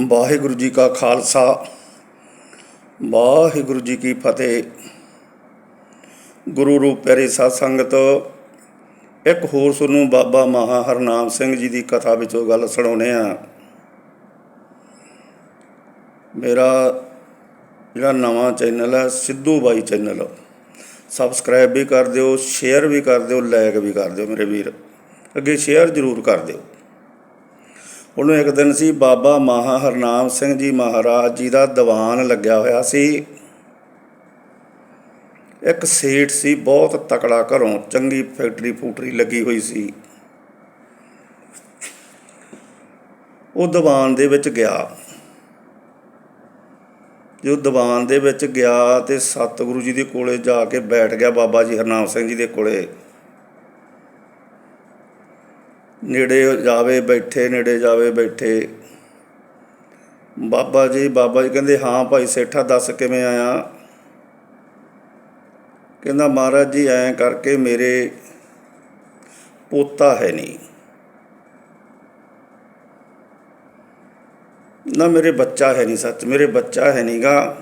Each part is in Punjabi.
ਵਾਹਿਗੁਰੂ ਜੀ ਕਾ ਖਾਲਸਾ, ਵਾਹਿਗੁਰੂ ਜੀ ਕੀ ਫਤਿਹ। ਗੁਰੂ ਰੂਪ ਪਿਆਰੀ ਸਾਧ ਸੰਗਤ ਇੱਕ ਹੋਰ ਸਾਨੂੰ ਬਾਬਾ ਮਹਾ ਹਰਨਾਮ ਸਿੰਘ ਜੀ ਦੀ ਕਥਾ ਵਿੱਚੋਂ ਗੱਲ ਸੁਣਾਉਨੇ ਆ ਮੇਰਾ ਜਿਹੜਾ ਨਵਾਂ ਚੈਨਲ ਹੈ, ਸਿੱਧੂ ਬਾਈ ਚੈਨਲ, ਸਬਸਕ੍ਰਾਈਬ ਵੀ ਕਰ ਦਿਓ, ਸ਼ੇਅਰ ਵੀ ਕਰ ਦਿਓ ਲਾਈਕ ਵੀ ਕਰ ਦਿਓ ਮੇਰੇ ਵੀਰ। ਅੱਗੇ ਸ਼ੇਅਰ ਜ਼ਰੂਰ ਕਰ ਦਿਓ। ਉਹਨੂੰ ਇੱਕ ਦਿਨ ਸੀ ਬਾਬਾ ਮਹਾ ਹਰਨਾਮ ਸਿੰਘ ਜੀ ਮਹਾਰਾਜ ਜੀ ਦਾ ਦੀਵਾਨ ਲੱਗਿਆ ਹੋਇਆ ਸੀ। ਇੱਕ ਸੇਠ ਸੀ, ਬਹੁਤ ਤਕੜਾ ਘਰੋਂ ਚੰਗੀ ਫੈਕਟਰੀ ਫੂਟਰੀ ਲੱਗੀ ਹੋਈ ਸੀ। ਉਹ ਦੀਵਾਨ ਦੇ ਵਿੱਚ ਗਿਆ। ਜੋ ਦੀਵਾਨ ਦੇ ਵਿੱਚ ਗਿਆ ਤੇ ਸਤਿਗੁਰੂ ਜੀ ਦੇ ਕੋਲੇ ਜਾ ਕੇ ਬੈਠ ਗਿਆ ਬਾਬਾ ਜੀ ਹਰਨਾਮ ਸਿੰਘ ਜੀ ਦੇ ਕੋਲੇ। ਨੇੜੇ ਜਾਵੇ ਬੈਠੇ, ਨੇੜੇ ਜਾਵੇ ਬੈਠੇ। ਬਾਬਾ ਜੀ ਬਾਬਾ ਜੀ ਕਹਿੰਦੇ, ਹਾਂ ਭਾਈ, ਸੇਠਾ, ਦੱਸ ਕਿਵੇਂ ਆਇਆ? ਕਹਿੰਦਾ, ਮਹਾਰਾਜ ਜੀ, ਐਂ ਕਰਕੇ ਮੇਰੇ ਪੋਤਾ ਹੈ ਨਹੀਂ। ਨਾ ਮੇਰੇ ਬੱਚਾ ਹੈ ਨਹੀਂ ਸੱਚ, ਮੇਰੇ ਬੱਚਾ ਹੈ ਨਹੀਂਗਾ।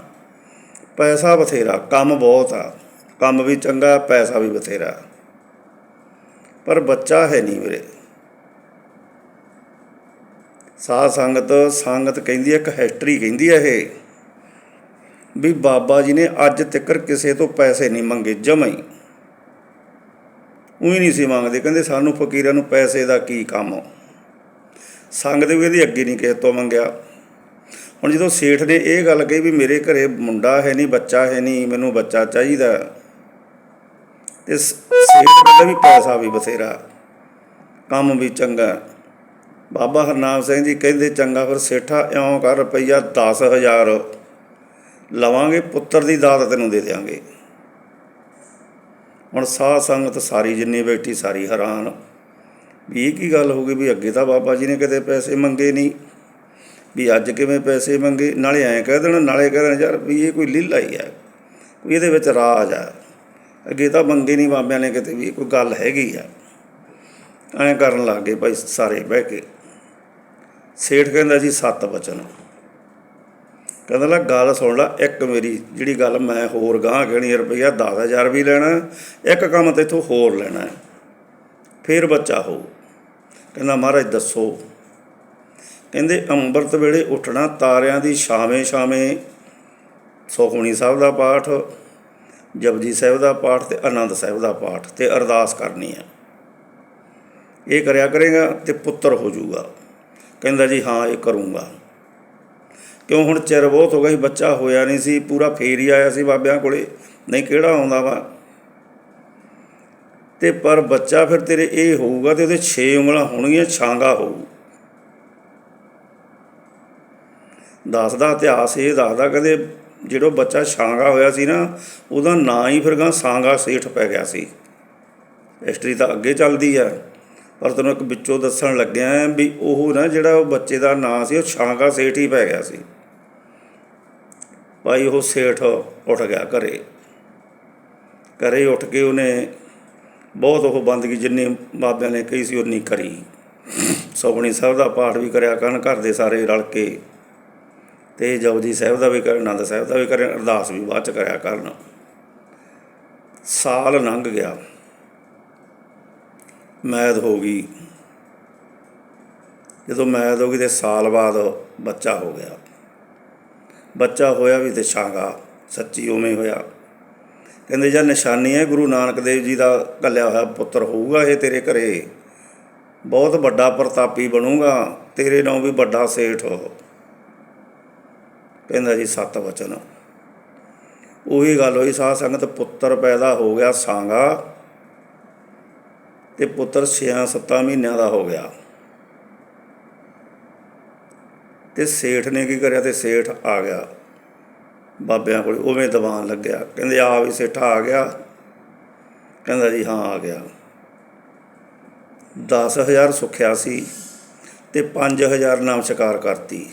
ਪੈਸਾ ਬਥੇਰਾ, ਕੰਮ ਬਹੁਤ ਆ। ਕੰਮ ਵੀ ਚੰਗਾ, ਪੈਸਾ ਵੀ ਬਥੇਰਾ। ਪਰ ਬੱਚਾ ਹੈ ਨਹੀਂ ਮੇਰੇ। ਸਾਧ ਸੰਗਤ ਸੰਗਤ ਕਹਿੰਦੀ ਹੈ, ਇੱਕ ਹਿਸਟਰੀ ਕਹਿੰਦੀ ਹੈ ਇਹ, ਵੀ ਬਾਬਾ ਜੀ ਨੇ ਅੱਜ ਤੱਕ ਕਿਸੇ ਤੋਂ ਪੈਸੇ ਨਹੀਂ ਮੰਗੇ, ਜਮਾਂ ਉਹੀ ਨਹੀਂ ਸੀ ਮੰਗਦੇ, ਕਹਿੰਦੇ ਸਾਨੂੰ ਫਕੀਰਾਂ ਨੂੰ ਪੈਸੇ ਦਾ ਕੀ ਕੰਮ ਸੰਗਤ ਵੀ ਇਹਦੀ ਅੱਗੇ ਨਹੀਂ ਕਿਸੇ ਤੋਂ ਮੰਗਿਆ। ਹੁਣ ਜਦੋਂ ਸੇਠ ਨੇ ਇਹ ਗੱਲ ਕਹੀ ਵੀ ਮੇਰੇ ਘਰੇ ਮੁੰਡਾ ਹੈ ਨਹੀਂ, ਬੱਚਾ ਹੈ ਨਹੀਂ, ਮੈਨੂੰ ਬੱਚਾ ਚਾਹੀਦਾ। ਤੇ ਸੇਠ ਕਹਿੰਦਾ ਵੀ ਪੈਸਾ ਵੀ ਬਥੇਰਾ, ਕੰਮ ਵੀ ਚੰਗਾ। ਬਾਬਾ ਹਰਨਾਮ ਸਿੰਘ ਜੀ ਕਹਿੰਦੇ, ਚੰਗਾ ਫਿਰ ਸੇਠਾ, ਇਉਂ ਕਰ ਰੁਪਈਆ 10000 ਲਵਾਂਗੇ ਪੁੱਤਰ ਦੀ ਦਾਤ ਤੈਨੂੰ ਦੇ ਦਿਆਂਗੇ। ਹੁਣ ਸਾਧ ਸੰਗਤ ਸਾਰੀ ਜਿੰਨੀ ਬੈਠੀ, ਸਾਰੀ ਹੈਰਾਨ। ਵੀ ਇਹ ਕੀ ਗੱਲ ਹੋ ਗਈ ਵੀ ਅੱਗੇ ਤਾਂ ਬਾਬਾ ਜੀ ਨੇ ਕਦੇ ਪੈਸੇ ਮੰਗੇ ਨਹੀਂ? ਵੀ ਅੱਜ ਕਿਵੇਂ ਪੈਸੇ ਮੰਗੇ? ਨਾਲੇ ਐਂ ਕਹਿ ਦੇਣ, ਨਾਲੇ ਕਹਿ ਦੇਣ, ਯਾਰ ਵੀ ਇਹ ਕੋਈ ਲੀਲਾ ਹੀ ਹੈ। ਕੋਈ ਇਹਦੇ ਵਿੱਚ ਰਾਜ ਆ ਅੱਗੇ ਤਾਂ ਮੰਗੇ ਨਹੀਂ ਬਾਬਿਆਂ ਨੇ ਕਿਤੇ ਵੀ ਕੋਈ ਗੱਲ ਹੈਗੀ ਆ ਐਂ ਕਰਨ ਲੱਗ ਗਏ ਭਾਈ ਸਾਰੇ ਬਹਿ ਕੇ। ਸੇਠ ਕਹਿੰਦਾ ਜੀ, ਸੱਤ ਬਚਨ। ਕਹਿੰਦਾ ਲਾ, ਗੱਲ ਸੁਣ ਲੈ, ਇੱਕ ਮੇਰੀ ਜਿਹੜੀ ਗੱਲ ਮੈਂ ਹੋਰ ਗਾਂ ਕਹਿਣੀ ਰੁਪਈਆ 10000 ਵੀ ਲੈਣਾ, ਇੱਕ ਕੰਮ ਤੇ ਇਥੋਂ ਹੋਰ ਲੈਣਾ ਹੈ। ਫਿਰ ਬੱਚਾ ਹੋ। ਕਹਿੰਦਾ, ਮਹਾਰਾਜ ਦੱਸੋ। ਕਹਿੰਦੇ, ਅੰਮ੍ਰਿਤ ਵੇਲੇ ਉੱਠਣਾ, ਤਾਰਿਆਂ ਦੀ ਛਾਵੇਂ ਛਾਵੇਂ, ਸੁਖਮਨੀ ਸਾਹਿਬ ਦਾ ਪਾਠ, ਜਪਜੀ ਸਾਹਿਬ ਦਾ ਪਾਠ ਤੇ ਆਨੰਦ ਸਾਹਿਬ ਦਾ ਪਾਠ ਤੇ ਅਰਦਾਸ ਕਰਨੀ ਹੈ। ਇਹ ਕਰਿਆ ਕਰੇਗਾ ਤੇ ਪੁੱਤਰ ਹੋ ਜਾਊਗਾ। ਕਹਿੰਦਾ ਜੀ, ਹਾਂ, ਇਹ ਕਰੂੰਗਾ। ਕਿਉਂ ਹੁਣ ਚਿਰ ਬਹੁਤ ਹੋ ਗਿਆ ਸੀ, ਬੱਚਾ ਹੋਇਆ ਨਹੀਂ ਸੀ, ਪੂਰਾ ਫੇਰ ਹੀ ਆਇਆ ਸੀ ਬਾਬਿਆਂ ਕੋਲੇ। ਨਹੀਂ, ਕਿਹੜਾ ਆਉਂਦਾ ਵਾ? ਤੇ ਪਰ ਬੱਚਾ ਫਿਰ ਤੇਰੇ ਇਹ ਹੋਊਗਾ ਤੇ ਉਹਦੇ 6 ਉਂਗਲਾਂ ਹੋਣਗੀਆਂ, ਛਾਂਗਾ ਹੋਊ। ਦੱਸਦਾ ਇਤਿਹਾਸ, ਇਹ ਦੱਸਦਾ ਕਹਿੰਦੇ ਜਿਹੜਾ ਬੱਚਾ ਛਾਂਗਾ ਹੋਇਆ ਸੀ ਨਾ, ਉਹਦਾ ਨਾਂ ਹੀ ਫਿਰ ਗਾਂ ਸਾਂਗਾ ਸੇਠ ਪੈ ਗਿਆ ਸੀ। ਹਿਸਟਰੀ ਤਾਂ ਅੱਗੇ ਚੱਲਦੀ ਆ। ਪਰ ਤੈਨੂੰ ਇੱਕ ਵਿੱਚੋਂ ਦੱਸਣ ਲੱਗਿਆ ਵੀ ਉਹ ਨਾ ਜਿਹੜਾ ਉਹ ਬੱਚੇ ਦਾ ਨਾਂ ਸੀ, ਉਹ ਛਾਂਗਾ ਸੇਠ ਹੀ ਪੈ ਗਿਆ ਸੀ। ਭਾਈ ਉਹ ਸੇਠ ਉੱਠ ਗਿਆ ਘਰੇ। ਘਰੇ ਉੱਠ ਕੇ ਉਹਨੇ ਬਹੁਤ ਉਹ ਬੰਦਗੀ ਜਿੰਨੀ ਬਾਬਿਆਂ ਨੇ ਕਹੀ ਸੀ, ਉਨੀ ਕਰੀ। ਸੁਖਮਨੀ ਸਾਹਿਬ ਦਾ ਪਾਠ ਵੀ ਕਰਿਆ ਕਰਨ, ਘਰ ਦੇ ਸਾਰੇ ਰਲ ਕੇ। ਤੇ ਜਪਜੀ ਸਾਹਿਬ ਦਾ ਵੀ ਕਰਨ, ਆਨੰਦ ਸਾਹਿਬ ਦਾ ਵੀ ਕਰਨ ਅਰਦਾਸ ਵੀ ਬਾਅਦ ਚ ਕਰਿਆ ਕਰਨ। ਸਾਲ ਲੰਘ ਗਿਆ। ਮੈਦ ਹੋ ਗਈ। ਜਦੋਂ ਮੈਦ ਹੋ ਗਈ ਤੇ ਸਾਲ ਬਾਅਦ ਬੱਚਾ ਹੋ ਗਿਆ। ਬੱਚਾ ਹੋਇਆ ਵੀ ਤੇ ਸਾਂਗਾ ਸੱਚੀ ਉਵੇਂ ਹੋਇਆ। ਕਹਿੰਦੇ, ਜਾਂ ਨਿਸ਼ਾਨੀ ਹੈ, ਗੁਰੂ ਨਾਨਕ ਦੇਵ ਜੀ ਦਾ ਕੱਲਿਆ ਹੋਇਆ ਪੁੱਤਰ ਹੋਊਗਾ ਇਹ ਤੇਰੇ ਘਰੇ। ਬਹੁਤ ਵੱਡਾ ਪ੍ਰਤਾਪੀ ਬਣੂਗਾ, ਤੇਰੇ ਨਾਲੋਂ ਵੀ ਵੱਡਾ ਸੇਠ। ਹੋ ਕਹਿੰਦਾ ਜੀ, ਸੱਤ ਵਚਨ। ਉਹੀ ਗੱਲ ਹੋਈ, ਸਾਧ ਸੰਗਤ ਪੁੱਤਰ ਪੈਦਾ ਹੋ ਗਿਆ ਸਾਂਗਾ ਤੇ ਪੁੱਤਰ 6-7 ਮਹੀਨਿਆਂ ਦਾ ਹੋ ਗਿਆ। ਤੇ ਸੇਠ ਨੇ ਕੀ ਕਰਿਆ ਤੇ ਸੇਠ ਆ ਗਿਆ। ਬਾਬਿਆਂ ਕੋਲ ਉਵੇਂ ਦੀਵਾਨ ਲੱਗਿਆ। ਕਹਿੰਦੇ, ਆ ਵੀ ਸੇਠਾ ਆ ਗਿਆ। ਕਹਿੰਦਾ ਜੀ, ਹਾਂ, ਆ ਗਿਆ। 10000 ਸੁੱਖਿਆ ਸੀ ਤੇ 5000 ਨਾਮ ਸ਼ਿਕਾਰ ਕਰਤੀ।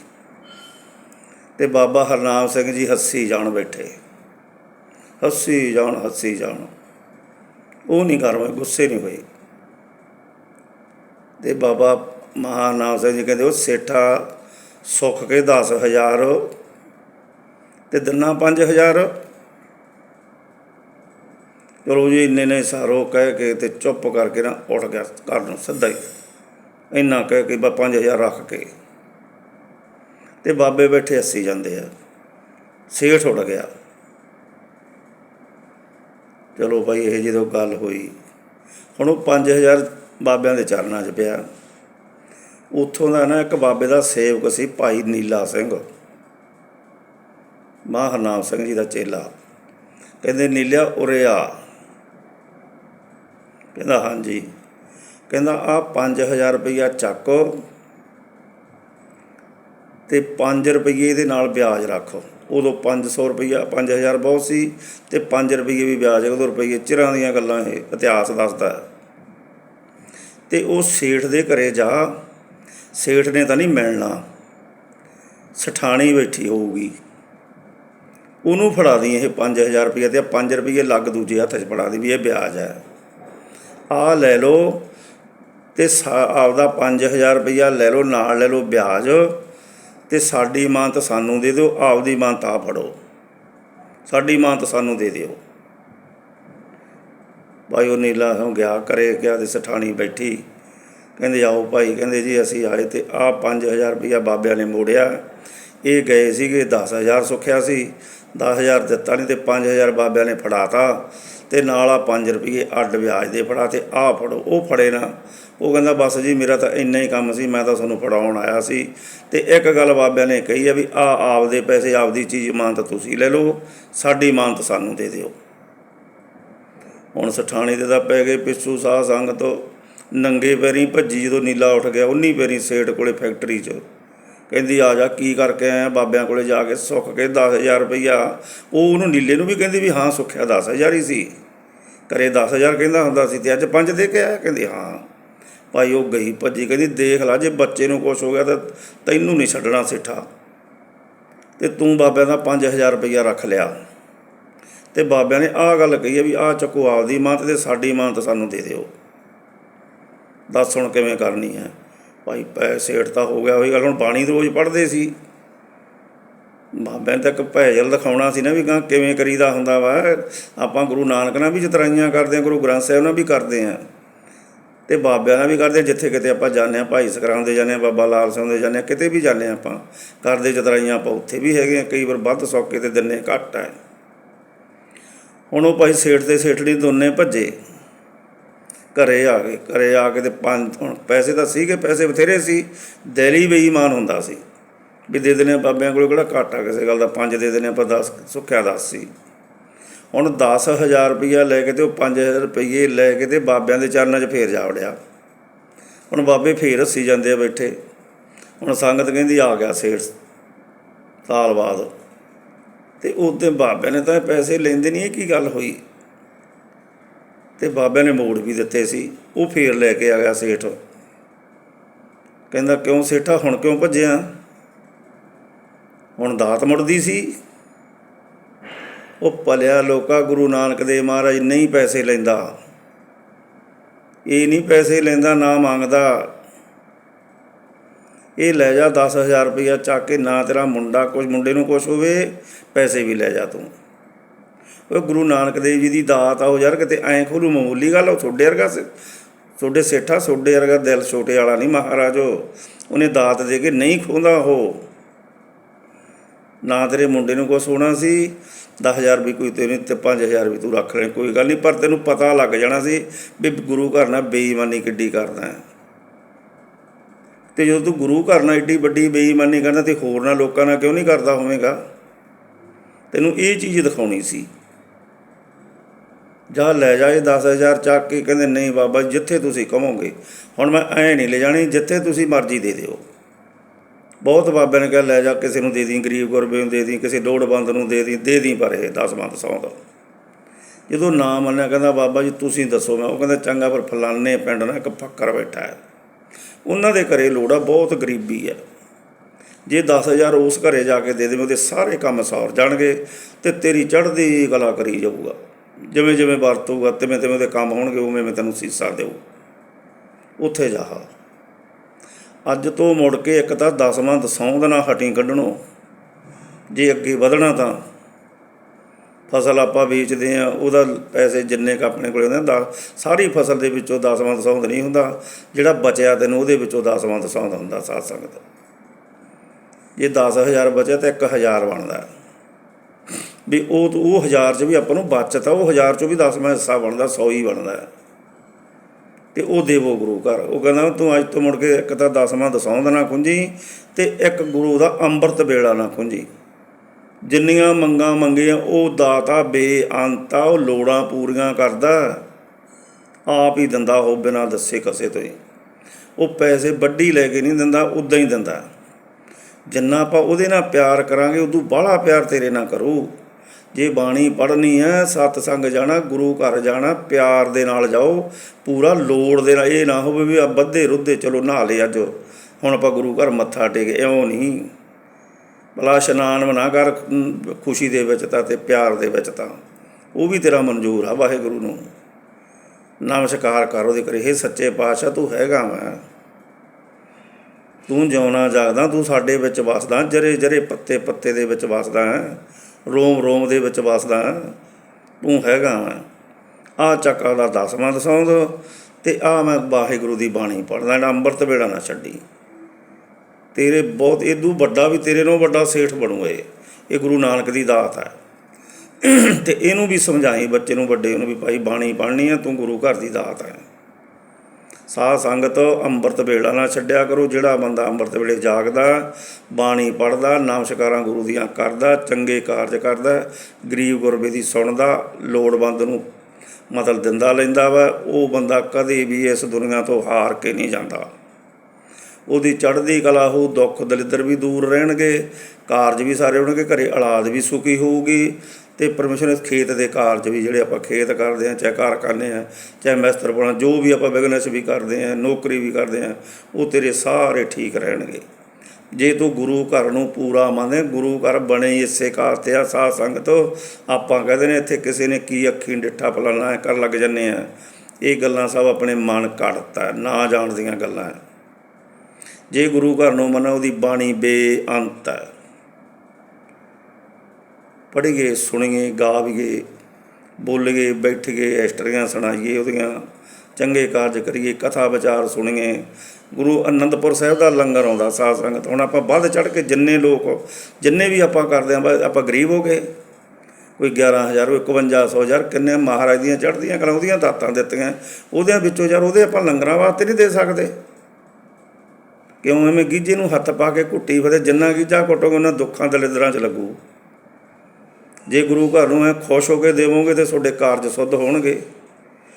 ਤੇ ਬਾਬਾ ਹਰਨਾਮ ਸਿੰਘ ਜੀ ਹੱਸੀ ਜਾਣ ਬੈਠੇ। ਹੱਸੀ ਜਾਣ ਹੱਸੀ ਜਾਣ। ਉਹ ਨਹੀਂ ਕਰ ਗੁੱਸੇ ਨਹੀਂ ਹੋਏ। ਤੇ ਬਾਬਾ ਮਹਾਨਾਮ ਸਿੰਘ ਜੀ ਕਹਿੰਦੇ ਉਹ ਸੇਠਾ ਸੁੱਖ ਕੇ 10000 ਤੇ ਦਿਨਾ 5000 ਚਲੋ ਜੀ, ਇੰਨੇ ਨੇ ਸਾਰੋ ਕਹਿ ਕੇ ਤੇ ਚੁੱਪ ਕਰਕੇ ਨਾ ਉੱਠ ਗਿਆ, ਘਰ ਨੂੰ ਸਿੱਧਾ ਹੀ। ਇੰਨਾ ਕਹਿ ਕੇ ਬਾ 5000 ਰੱਖ ਕੇ। ਤੇ ਬਾਬੇ ਬੈਠੇ ਹੱਸੀ ਜਾਂਦੇ ਆ। ਸੇਠ ਉੱਡ ਗਿਆ। ਚਲੋ ਭਾਈ, ਇਹ ਜਦੋਂ ਗੱਲ ਹੋਈ, ਹੁਣ ਉਹ 5000 ਬਾਬਿਆਂ ਦੇ ਚਰਨਾਂ 'ਚ ਪਿਆ। ਉੱਥੋਂ ਦਾ ਨਾ ਇੱਕ ਬਾਬੇ ਦਾ ਸੇਵਕ ਸੀ ਭਾਈ ਨੀਲਾ ਸਿੰਘ। ਮਾਂ ਹਰਨਾਮ ਸਿੰਘ ਜੀ ਦਾ ਚੇਲਾ। ਕਹਿੰਦੇ, ਨੀਲਿਆ, ਉਰੇ ਆ। ਕਹਿੰਦਾ, ਹਾਂਜੀ। ਕਹਿੰਦਾ ਆ 5000 ਰੁਪਈਆ ਚੱਕ ਤੇ 5 ਰੁਪਈਏ ਦੇ ਨਾਲ ਵਿਆਜ ਰੱਖ। ਉਦੋਂ 500 ਰੁਪਈਆ 5000 ਬਹੁਤ ਸੀ ਤੇ 5 ਰੁਪਈਏ ਵੀ ਵਿਆਜ, ਉਦੋਂ ਰੁਪਈਏ ਚਿਰਾਂ ਦੀਆਂ ਗੱਲਾਂ ਇਹ ਇਤਿਹਾਸ ਦੱਸਦਾ ਹੈ। ਤੇ ਉਹ ਸੇਠ ਦੇ ਘਰੇ ਜਾ, ਸੇਠ ਨੇ ਤਾਂ ਨਹੀਂ ਮਿਲਣਾ। ਸਠਾਣੀ ਬੈਠੀ ਹੋਊਗੀ। ਉਹਨੂੰ ਫੜਾ ਦੀ ਇਹ 5000 ਰੁਪਏ ਤੇ 5 ਰੁਪਏ ਲੱਗ ਦੂਜੇ ਹੱਥ 'ਚ ਫੜਾ ਦੀ ਵੀ ਇਹ ਵਿਆਜ ਹੈ। ਆ ਲੈ ਲਓ ਤੇ ਸਾ- ਆਪਦਾ 5000 ਰੁਪਇਆ ਲੈ ਲਓ, ਨਾਲ ਲੈ ਲਓ ਵਿਆਜ ਤੇ ਸਾਡੀ ਮਾਨਤ ਸਾਨੂੰ ਦੇ ਦਿਓ, ਆਪਦੀ ਮਾਨਤ ਆ ਫੜੋ। ਸਾਡੀ ਮਾਨਤ ਸਾਨੂੰ ਦੇ ਦਿਓ। ਭਾਈ ਉਹ ਨੀਲਾ ਹੋ ਗਿਆ ਕਰੇ ਗਿਆ ਤੇ ਸਠਾਣੀ ਬੈਠੀ। ਕਹਿੰਦੇ, ਆਓ ਭਾਈ। ਕਹਿੰਦੇ, ਜੀ, ਅਸੀਂ ਆਏ ਤੇ ਆ 5000 ਰੁਪਇਆ ਬਾਬਿਆਂ ਨੇ ਮੋੜਿਆ। ਇਹ ਗਏ ਸੀਗੇ 10000 ਸੁੱਖਿਆ ਸੀ। 10000 ਦਿੱਤਾ ਨਹੀਂ ਤੇ 5000 ਬਾਬਿਆਂ ਨੇ ਫੜਾਤਾ। ਤੇ ਨਾਲ ਆ 5 ਰੁਪਏ ਅੱਡ ਵਿਆਜ ਦੇ ਫੜਾ ਤੇ ਆ ਫੜੋ, ਉਹ ਫੜੇ ਨਾ। ਉਹ ਕਹਿੰਦਾ, ਬਸ ਜੀ, ਮੇਰਾ ਤਾਂ ਇੰਨਾ ਹੀ ਕੰਮ ਸੀ, ਮੈਂ ਤਾਂ ਤੁਹਾਨੂੰ ਫੜਾਉਣ ਆਇਆ ਸੀ। ਤੇ ਇੱਕ ਗੱਲ ਬਾਬਿਆਂ ਨੇ ਕਹੀ ਆ ਵੀ ਆ ਆਪਦੇ ਪੈਸੇ, ਆਪਦੀ ਚੀਜ਼ ਇਮਾਨਤ ਤੁਸੀਂ ਲੈ ਲਓ। ਸਾਡੀ ਇਮਾਨਤ ਸਾਨੂੰ ਦੇ ਦਿਓ। ਹੁਣ ਸਠਾਣੀ ਦੇ ਤਾਂ ਪੈ ਗਏ ਪਿੱਛੂ ਸਾਹ ਸੰਗ ਤੋਂ। ਨੰਗੇ ਪੈਰੀ ਭੱਜੀ ਜਦੋਂ ਨੀਲਾ ਉੱਠ ਗਿਆ, ਉਨੀ ਪੈਰੀ ਸੇਠ ਕੋਲੇ ਫੈਕਟਰੀ 'ਚ। ਕਹਿੰਦੀ, ਆ ਜਾ, ਕੀ ਕਰਕੇ ਆਇਆ? ਬਾਬਿਆਂ ਕੋਲੇ ਜਾ ਕੇ ਸੁੱਖ ਕੇ 10000 ਰੁਪਈਆ। ਉਹ ਉਹਨੂੰ ਨੀਲੇ ਨੂੰ ਵੀ ਕਹਿੰਦੀ ਵੀ, ਹਾਂ ਸੁੱਖਿਆ 10000 ਹੀ ਸੀ। ਘਰੇ 10000 ਕਹਿੰਦਾ ਹੁੰਦਾ ਸੀ ਤੇ ਅੱਜ 5 ਦੇ ਕੇ ਆਇਆ? ਕਹਿੰਦੀ, ਹਾਂ। ਭਾਈ ਉਹ ਗਈ ਭੱਜੀ, ਕਹਿੰਦੀ, ਦੇਖ ਲਾ, ਜੇ ਬੱਚੇ ਨੂੰ ਕੁਝ ਹੋ ਗਿਆ ਤਾਂ ਤੈਨੂੰ ਨਹੀਂ ਛੱਡਣਾ ਸਿੱਠਾ। ਤੇ ਤੂੰ ਬਾਬਿਆਂ ਦਾ 5000 ਰੁਪਈਆ ਰੱਖ ਲਿਆ। ਤੇ ਬਾਬਿਆਂ ਨੇ ਆਹ ਗੱਲ ਕਹੀ ਹੈ ਵੀ ਆਹ ਚੱਕੋ ਆਪਦੀ ਮਾਂ ਤੇ ਸਾਡੀ ਮਾਂ ਤਾਂ ਸਾਨੂੰ ਦੇ ਦਿਓ। ਦੱਸ ਹੁਣ ਕਿਵੇਂ ਕਰਨੀ ਹੈ? ਭਾਈ ਪੈ ਸੇਠ ਤਾਂ ਹੋ ਗਿਆ, ਉਹੀ ਗੱਲ ਹੁਣ ਬਾਣੀ ਰੋਜ਼ ਪੜ੍ਹਦੇ ਸੀ। ਬਾਬਿਆਂ ਨੇ ਤੱਕ ਭੈਜਲ ਦਿਖਾਉਣਾ ਸੀ ਨਾ ਵੀ ਗਾਂ ਕਿਵੇਂ ਕਰੀਦਾ ਹੁੰਦਾ ਵਾ। ਆਪਾਂ ਗੁਰੂ ਨਾਨਕ ਨਾਲ ਵੀ ਜਤਰਾਈਆਂ ਕਰਦੇ ਹਾਂ, ਗੁਰੂ ਗ੍ਰੰਥ ਸਾਹਿਬ ਨਾਲ ਵੀ ਕਰਦੇ ਹਾਂ। ਤੇ ਬਾਬਿਆਂ ਨਾਲ ਵੀ ਕਰਦੇ ਜਿੱਥੇ ਕਿਤੇ ਆਪਾਂ ਜਾਂਦੇ ਹਾਂ, ਭਾਈ ਸਕਰਾਂ ਦੇ ਜਾਂਦੇ ਹਾਂ, ਬਾਬਾ ਲਾਲ ਸਿੰਘ ਦੇ ਜਾਂਦੇ ਹਾਂ, ਕਿਤੇ ਵੀ ਜਾਂਦੇ ਹਾਂ ਆਪਾਂ। ਕਰਦੇ ਜਤਰਾਈਆਂ ਆਪਾਂ ਉੱਥੇ ਵੀ ਹੈਗੇ ਹਾਂ, ਕਈ ਵਾਰ ਵੱਧ ਸੌਕੇ ਤੇ ਦਿਨੇ ਘੱਟ ਹੈ। ਹੁਣ ਉਹ ਭਾਈ ਸੇਠ ਤੇ ਸੇਠੜੀ ਦੋਨੇ ਭੱਜੇ। ਘਰੇ ਆ ਗਏ, ਘਰੇ ਆ ਕੇ ਤੇ ਪੰਜ, ਹੁਣ ਪੈਸੇ ਤਾਂ ਸੀਗੇ, ਪੈਸੇ ਬਥੇਰੇ ਸੀ, ਦਿਲ ਹੀ ਬੇਈਮਾਨ ਹੁੰਦਾ ਸੀ। ਵੀ ਦੇ ਦਿੰਦੇ ਹਾਂ ਬਾਬਿਆਂ ਕੋਲ ਕਿਹੜਾ ਘਾਟਾ ਕਿਸੇ ਗੱਲ ਦਾ ਪੰਜ ਦੇ ਦਿੰਦੇ ਆਪਾਂ 10 ਸੁੱਖਿਆ 10 ਸੀ। ਹੁਣ 10000 ਰੁਪਈਆ ਲੈ ਕੇ ਤੇ ਉਹ 5000 ਰੁਪਈਏ ਲੈ ਕੇ ਤੇ ਬਾਬਿਆਂ ਦੇ ਚਰਨਾਂ 'ਚ ਫੇਰ ਜਾ ਵੜਿਆ। ਹੁਣ ਬਾਬੇ ਫੇਰ ਹੱਸੀ ਜਾਂਦੇ ਆ ਬੈਠੇ। ਹੁਣ ਸੰਗਤ ਕਹਿੰਦੀ ਆ ਗਿਆ ਸੇਠ, ਸਾਲ ਬਾਅਦ। ਤੇ ਉਹਦੇ ਬਾਬਿਆਂ ਨੇ ਤਾਂ ਇਹ ਪੈਸੇ ਲੈਂਦੇ ਨਹੀਂ, ਇਹ ਕੀ ਗੱਲ ਹੋਈ? ਤੇ ਬਾਬਿਆਂ ਨੇ ਮੋੜ ਵੀ ਦਿੱਤੇ ਸੀ, ਉਹ ਫੇਰ ਲੈ ਕੇ ਆ ਗਿਆ ਸੇਠ। ਕਹਿੰਦਾ, ਕਿਉਂ ਸੇਠਾ, ਹੁਣ ਕਿਉਂ ਭੱਜਿਆ? ਹੁਣ ਦਾਤ ਮੁੜਦੀ ਸੀ। ਉਹ ਭਲਿਆ ਲੋਕਾ, ਗੁਰੂ ਨਾਨਕ ਦੇਵ ਮਹਾਰਾਜ ਨਹੀਂ ਪੈਸੇ ਲੈਂਦਾ। ਇਹ ਨਹੀਂ ਪੈਸੇ ਲੈਂਦਾ, ਨਾ ਮੰਗਦਾ। ਇਹ ਲੈ ਜਾ 10000 ਰੁਪਇਆ ਚੱਕ ਕੇ ਨਾ ਤੇਰਾ ਮੁੰਡਾ ਕੁਝ ਮੁੰਡੇ ਨੂੰ ਕੁਝ ਹੋਵੇ ਪੈਸੇ ਵੀ ਲੈ ਜਾ ਤੂੰ। ਉਹ ਗੁਰੂ ਨਾਨਕ ਦੇਵ ਜੀ ਦੀ ਦਾਤ ਆ ਉਹ ਯਾਰ ਕਿਤੇ ਐਂ ਖੋਲੂ ਮਾਮੂਲੀ ਗੱਲ ਆ, ਉਹ ਤੁਹਾਡੇ ਵਰਗਾ ਤੁਹਾਡੇ ਸੇਠਾ ਤੁਹਾਡੇ ਵਰਗਾ ਦਿਲ ਛੋਟੇ ਵਾਲਾ ਨਹੀਂ ਮਹਾਰਾਜੋ। ਉਹਨੇ ਦਾਤ ਦੇ ਕੇ ਨਹੀਂ ਖੋਂਦਾ ਉਹ। ਨਾ ਤੇਰੇ ਮੁੰਡੇ ਨੂੰ ਕੁਛ ਹੋਣਾ ਸੀ 10000 ਵੀ ਕੋਈ ਤੇਰੇ ਤੇ 5000 ਵੀ ਤੂੰ ਰੱਖ ਲੈ ਕੋਈ ਗੱਲ ਨਹੀਂ ਪਰ ਤੈਨੂੰ ਪਤਾ ਲੱਗ ਜਾਣਾ ਸੀ ਵੀ ਗੁਰੂ ਘਰ ਨਾਲ ਬੇਈਮਾਨੀ ਕਿੱਡੀ ਕਰਦਾ ਹੈ। ਤੇ ਜਦੋਂ ਤੂੰ ਗੁਰੂ ਘਰ ਨਾਲ ਏਡੀ ਵੱਡੀ ਬੇਈਮਾਨੀ ਕਰਦਾ ਤੇ ਹੋਰ ਨਾਲ ਲੋਕਾਂ ਨਾਲ ਕਿਉਂ ਨਹੀਂ ਕਰਦਾ ਹੋਵੇਗਾ? ਤੈਨੂੰ ਇਹ ਚੀਜ਼ ਦਿਖਾਉਣੀ ਸੀ। ਜਾ ਲੈ ਜਾ ਇਹ 10000 ਚੱਕ ਕੇ ਕਹਿੰਦੇ ਨਹੀਂ ਬਾਬਾ ਜੀ, ਜਿੱਥੇ ਤੁਸੀਂ ਕਹੋਗੇ ਹੁਣ ਮੈਂ ਐ ਨਹੀਂ ਲੈ ਜਾਣੀ ਜਿੱਥੇ ਤੁਸੀਂ ਮਰਜ਼ੀ ਦੇ ਦਿਓ। ਬਹੁਤ ਬਾਬਿਆਂ ਨੇ ਕਿਹਾ ਲੈ ਜਾ ਕਿਸੇ ਨੂੰ ਦੇ ਦੀ ਗਰੀਬ ਗੁਰਬੇ ਨੂੰ ਦੇ ਦੀ ਕਿਸੇ ਲੋੜਵੰਦ ਨੂੰ ਦੇ ਦੀ ਦੇ ਦੀ ਪਰ ਇਹ 10 ਬੰਦ ਸੌ ਦਾ। ਜਦੋਂ ਨਾ ਮੰਨਿਆ ਕਹਿੰਦਾ ਬਾਬਾ ਜੀ ਤੁਸੀਂ ਦੱਸੋ। ਮੈਂ ਉਹ ਕਹਿੰਦਾ ਚੰਗਾ ਪਰ ਫਲਾਣੇ ਪਿੰਡ ਨਾਲ ਇੱਕ ਫੱਕਰ ਬੈਠਾ ਹੈ। ਉਹਨਾਂ ਦੇ ਘਰੇ ਆ, ਬਹੁਤ ਗਰੀਬੀ ਹੈ ਜੇ 10000 ਉਸ ਘਰੇ ਜਾ ਕੇ ਦੇ ਦੇਵੇਂ, ਉਹਦੇ ਸਾਰੇ ਕੰਮ ਸੌਰ ਜਾਣਗੇ ਤੇ ਤੇਰੀ ਚੜ੍ਹਦੀ ਕਲਾ ਕਰੀ ਜਾਊਗਾ। ਜਿਵੇਂ ਜਿਵੇਂ ਵਰਤੂਗਾ, ਤਿਵੇਂ ਤਿਵੇਂ ਉਹਦੇ ਕੰਮ ਹੋਣਗੇ, ਉਵੇਂ ਮੈਂ ਤੈਨੂੰ ਸੀਸਾ ਦੇਊ। ਉੱਥੇ ਜਾ ਅੱਜ ਤੋਂ ਮੁੜ ਕੇ ਇੱਕ ਤਾਂ ਦਸਵਾਂ ਦਸੌਂਦ ਨਾ ਹਟੀ ਕੱਢਣੋ। ਜੇ ਅੱਗੇ ਵਧਣਾ ਤਾਂ ਫਸਲ ਆਪਾਂ ਵੇਚਦੇ ਆ ਉਹਦਾ ਪੈਸੇ ਜਿੰਨੇ ਕ ਆਪਣੇ ਕੋਲੇ ਹੁੰਦੇ ਆ, ਸਾਰੀ ਫਸਲ ਦੇ ਵਿੱਚੋਂ ਦਸਵਾਂ ਦਸਾਉਂਦ ਨਹੀਂ ਹੁੰਦਾ। ਜਿਹੜਾ ਬਚਿਆ ਤੈਨੂੰ ਉਹਦੇ ਵਿੱਚੋਂ ਦਸਵਾਂ ਦਸਾਉਂਦ ਹੁੰਦਾ ਸਾਧ ਸੰਗਤ। ਜੇ 10000 ਬਚਿਆ ਤਾਂ 1000 ਬਣਦਾ। ਵੀ ਉਹ ਉਹ ਹਜ਼ਾਰ 'ਚ ਵੀ ਆਪਾਂ ਨੂੰ ਬਚਤ ਆ ਉਹ ਹਜ਼ਾਰ 'ਚੋਂ ਵੀ 10ਵਾਂ ਹਿੱਸਾ ਬਣਦਾ 100 ਹੀ ਬਣਦਾ। ਤੇ ਉਹ ਦੇਵੋ ਗੁਰੂ ਘਰ। ਉਹ ਕਹਿੰਦਾ ਤੂੰ ਅੱਜ ਤੋਂ ਮੁੜ ਕੇ ਇੱਕ ਤਾਂ ਦਸਵਾਂ ਦਸਾਉਂਦ ਨਾ ਖੁੰਝੀ ਤੇ ਇੱਕ ਗੁਰੂ ਦਾ ਅੰਮ੍ਰਿਤ ਵੇਲਾ ਨਾ ਖੁੰਝੀ। ਜਿੰਨੀਆਂ ਮੰਗਾਂ ਮੰਗੀਆਂ, ਉਹ ਦਾਤਾ ਬੇਅੰਤਾ, ਉਹ ਲੋੜਾਂ ਪੂਰੀਆਂ ਕਰਦਾ। ਆਪ ਹੀ ਦਿੰਦਾ ਹੋ ਬਿਨਾਂ ਦੱਸੇ ਕਸੇ ਤੋਂ ਹੀ। ਉਹ ਪੈਸੇ ਵੱਡੀ ਲੈ ਕੇ ਨਹੀਂ ਦਿੰਦਾ ਉਦਾਂ ਹੀ ਦਿੰਦਾ। ਜਿੰਨਾ ਆਪਾਂ ਉਹਦੇ ਨਾਲ ਪਿਆਰ ਕਰਾਂਗੇ, ਉਦੋਂ ਬਾਹਲਾ ਪਿਆਰ ਤੇਰੇ ਨਾਲ ਕਰੂ। ਜੇ ਬਾਣੀ ਪੜ੍ਹਨੀ ਹੈ ਸਤ ਸੰਗ ਜਾਣਾ, ਗੁਰੂ ਘਰ ਜਾਣਾ, ਪਿਆਰ ਦੇ ਨਾਲ ਜਾਓ, ਪੂਰਾ ਲੋੜ ਦੇ ਨਾਲ। ਇਹ ਨਾ ਹੋਵੇ ਵੀ ਆ ਬੱਧੇ ਰੁੱਧੇ, ਚਲੋ ਨਹਾ ਲਏ ਅੱਜ। ਹੁਣ ਆਪਾਂ ਗੁਰੂ ਘਰ ਮੱਥਾ ਟੇਕ, ਇਉਂ ਨਹੀਂ। ਭਲਾ ਇਸ਼ਨਾਨ ਨਾ ਕਰ ਖੁਸ਼ੀ ਦੇ ਵਿੱਚ ਤਾਂ ਤੇ ਪਿਆਰ ਦੇ ਵਿੱਚ ਤਾਂ। ਉਹ ਵੀ ਤੇਰਾ ਮਨਜ਼ੂਰ ਆ ਵਾਹਿਗੁਰੂ ਨੂੰ। ਨਮਸਕਾਰ ਕਰ ਉਹਦੇ ਕਰੇ ਹੇ ਸੱਚੇ ਪਾਤਸ਼ਾਹ, ਤੂੰ ਹੈਗਾ ਮੈਂ ਤੂੰ ਜਿਉਣਾ ਜਾਗਦਾ, ਤੂੰ ਸਾਡੇ ਵਿੱਚ ਵਸਦਾ, ਜਰੇ ਜਰੇ ਪੱਤੇ ਪੱਤੇ ਦੇ ਵਿੱਚ ਵਸਦਾ ਹੈ ਰੋਮ ਰੋਮ ਦੇ ਵਿੱਚ ਵਸਦਾ ਹੈ ਤੂੰ ਹੈਗਾ ਮੈਂ ਆ ਚੱਕਾ ਦਾ ਦਸਵਾਂ ਦਸੌਂਦ, ਤੇ ਆ ਮੈਂ ਵਾਹਿਗੁਰੂ ਦੀ ਬਾਣੀ ਪੜਦਾ ਨਾ ਅੰਮ੍ਰਿਤ ਵੇੜਾ ਨਾ ਛੱਡੀ। ਤੇਰੇ ਬਹੁਤ ਇਦੂ ਵੱਡਾ ਵੀ ਤੇਰੇ ਨਾਲੋਂ ਵੱਡਾ ਸੇਠ ਬਣੂ ਇਹ। ਇਹ ਗੁਰੂ ਨਾਨਕ ਦੀ ਦਾਤ ਹੈ। ਤੇ ਇਹਨੂੰ ਵੀ ਸਮਝਾਈ ਬੱਚੇ ਨੂੰ ਵੱਡੇ ਨੂੰ ਵੀ ਭਾਈ ਬਾਣੀ ਪੜ੍ਹਨੀ ਆ, ਤੂੰ ਗੁਰੂ ਘਰ ਦੀ ਦਾਤ ਹੈ। ਸਾਧ ਸੰਗਤ ਅੰਮ੍ਰਿਤ ਵੇਲਾ ਨਾ ਛੱਡਿਆ ਕਰੋ, ਜਿਹੜਾ ਬੰਦਾ ਅੰਮ੍ਰਿਤ ਵੇਲੇ ਜਾਗਦਾ, ਬਾਣੀ ਪੜਦਾ ਨਮਸਕਾਰਾਂ ਗੁਰੂ ਦੀਆਂ ਕਰਦਾ, ਚੰਗੇ ਕਾਰਜ ਕਰਦਾ, ਗਰੀਬ ਗੁਰਬੇ ਦੀ ਸੁਣਦਾ, ਲੋੜਵੰਦ ਨੂੰ ਮਤਲਬ ਦਿੰਦਾ ਲੈਂਦਾ ਵਾ, ਉਹ ਬੰਦਾ ਕਦੇ ਵੀ ਇਸ ਦੁਨੀਆ ਤੋਂ ਹਾਰ ਕੇ ਨਹੀਂ ਜਾਂਦਾ। ਉਹਦੀ ਚੜ੍ਹਦੀ ਕਲਾ ਹੋ ਦੁੱਖ ਦਲਿੱਦਰ ਵੀ ਦੂਰ ਰਹਿਣਗੇ, ਕਾਰਜ ਵੀ ਸਾਰੇ ਹੋਣਗੇ, ਘਰੇ ਔਲਾਦ ਵੀ ਸੁਖੀ ਹੋਊਗੀ ਤੇ ਪਰਮੇਸ਼ਰ ਇਸ ਖੇਤ ਦੇ ਕਾਰਜ ਵੀ ਜਿਹੜੇ ਆਪਾਂ ਖੇਤ ਕਰਦੇ ਆ ਚਾਹੇ ਘਰ ਕਰਨੇ ਆ, ਚਾਹੇ ਮਿਸਤਰ ਬਣਾ, ਜੋ ਵੀ ਆਪਾਂ ਬਿਜ਼ਨਸ ਵੀ ਕਰਦੇ ਆ ਨੌਕਰੀ ਵੀ ਕਰਦੇ ਆ ਉਹ ਤੇਰੇ ਸਾਰੇ ਠੀਕ ਰਹਿਣਗੇ। ਜੇ ਤੂੰ ਗੁਰੂ ਘਰ ਨੂੰ ਪੂਰਾ ਮੰਨਦੇ ਗੁਰੂ ਘਰ ਬਣੇ ਇਸੇ ਕਾਰ 'ਤੇ ਆ, ਸਾਧ ਸੰਗਤ, ਆਪਾਂ ਕਹਿੰਦੇ ਨੇ ਇੱਥੇ ਕਿਸੇ ਨੇ ਕੀ ਅੱਖੀਂ ਡਿੱਠਾ ਫਲਾਣਾ ਹੈ ਕਰ ਲੱਗ ਜੰਨੇ ਆ। ਇਹ ਗੱਲਾਂ ਸਭ ਆਪਣੇ ਮਨ ਕੱਢਤਾ, ਨਾ ਜਾਣ ਦੀਆਂ ਗੱਲਾਂ। ਹੈ ਜੇ ਗੁਰੂ ਘਰ ਨੂੰ ਮੰਨੋ ਉਹਦੀ ਬਾਣੀ ਬੇਅੰਤ ਹੈ। ਪੜ੍ਹੀਏ, ਸੁਣੀਏ, ਗਾਵੀਏ, ਬੋਲੀਏ, ਬੈਠੀਏ ਐਸਟਰੀਆਂ ਸੁਣਾਈਏ, ਉਹਦੀਆਂ ਚੰਗੇ ਕਾਰਜ ਕਰੀਏ, ਕਥਾ ਵਿਚਾਰ ਸੁਣੀਏ। ਗੁਰੂ ਅਨੰਦਪੁਰ ਸਾਹਿਬ ਦਾ ਲੰਗਰ ਆਉਂਦਾ, ਸਾਧ ਸੰਗਤ। ਹੁਣ ਆਪਾਂ ਵੱਧ ਚੜ ਕੇ ਜਿੰਨੇ ਲੋਕ, ਜਿੰਨੇ ਵੀ ਆਪਾਂ ਕਰਦੇ ਆਂ ਬਸ ਆਪਾਂ ਗਰੀਬ ਹੋ ਗਏ। ਕੋਈ 11000 ਕੋਈ 5100 ਹਜ਼ਾਰ, ਕਿੰਨੇ ਮਹਾਰਾਜ ਦੀਆਂ ਚੜ੍ਹਦੀਆਂ ਕਲਾ ਉਹਦੀਆਂ ਦਾਤਾਂ ਦਿੱਤੀਆਂ। ਉਹਦੇ ਵਿੱਚੋਂ ਯਾਰ ਉਹਦੇ ਆਪਾਂ ਲੰਗਰਾਂ ਵਾਸਤੇ ਨਹੀਂ ਦੇ ਸਕਦੇ। ਕਿਉਂ? ਐਵੇਂ ਗੀਜੇ ਨੂੰ ਹੱਥ ਪਾ ਕੇ ਘੁੱਟੀ ਫਿਰੇ ਜਿੰਨਾ ਗੀਜਾ ਘੁੱਟੋਗੇ, ਉਹਨਾਂ ਦੁੱਖਾਂ ਦਲਿੱਦਰਾਂ 'ਚ ਲੱਗੂ। ਜੇ ਗੁਰੂ ਘਰ ਨੂੰ ਐ ਖੁਸ਼ ਹੋ ਕੇ ਦੇਵੋਗੇ ਤੇ ਤੁਹਾਡੇ ਕਾਰਜ ਸੁੱਧ ਹੋਣਗੇ।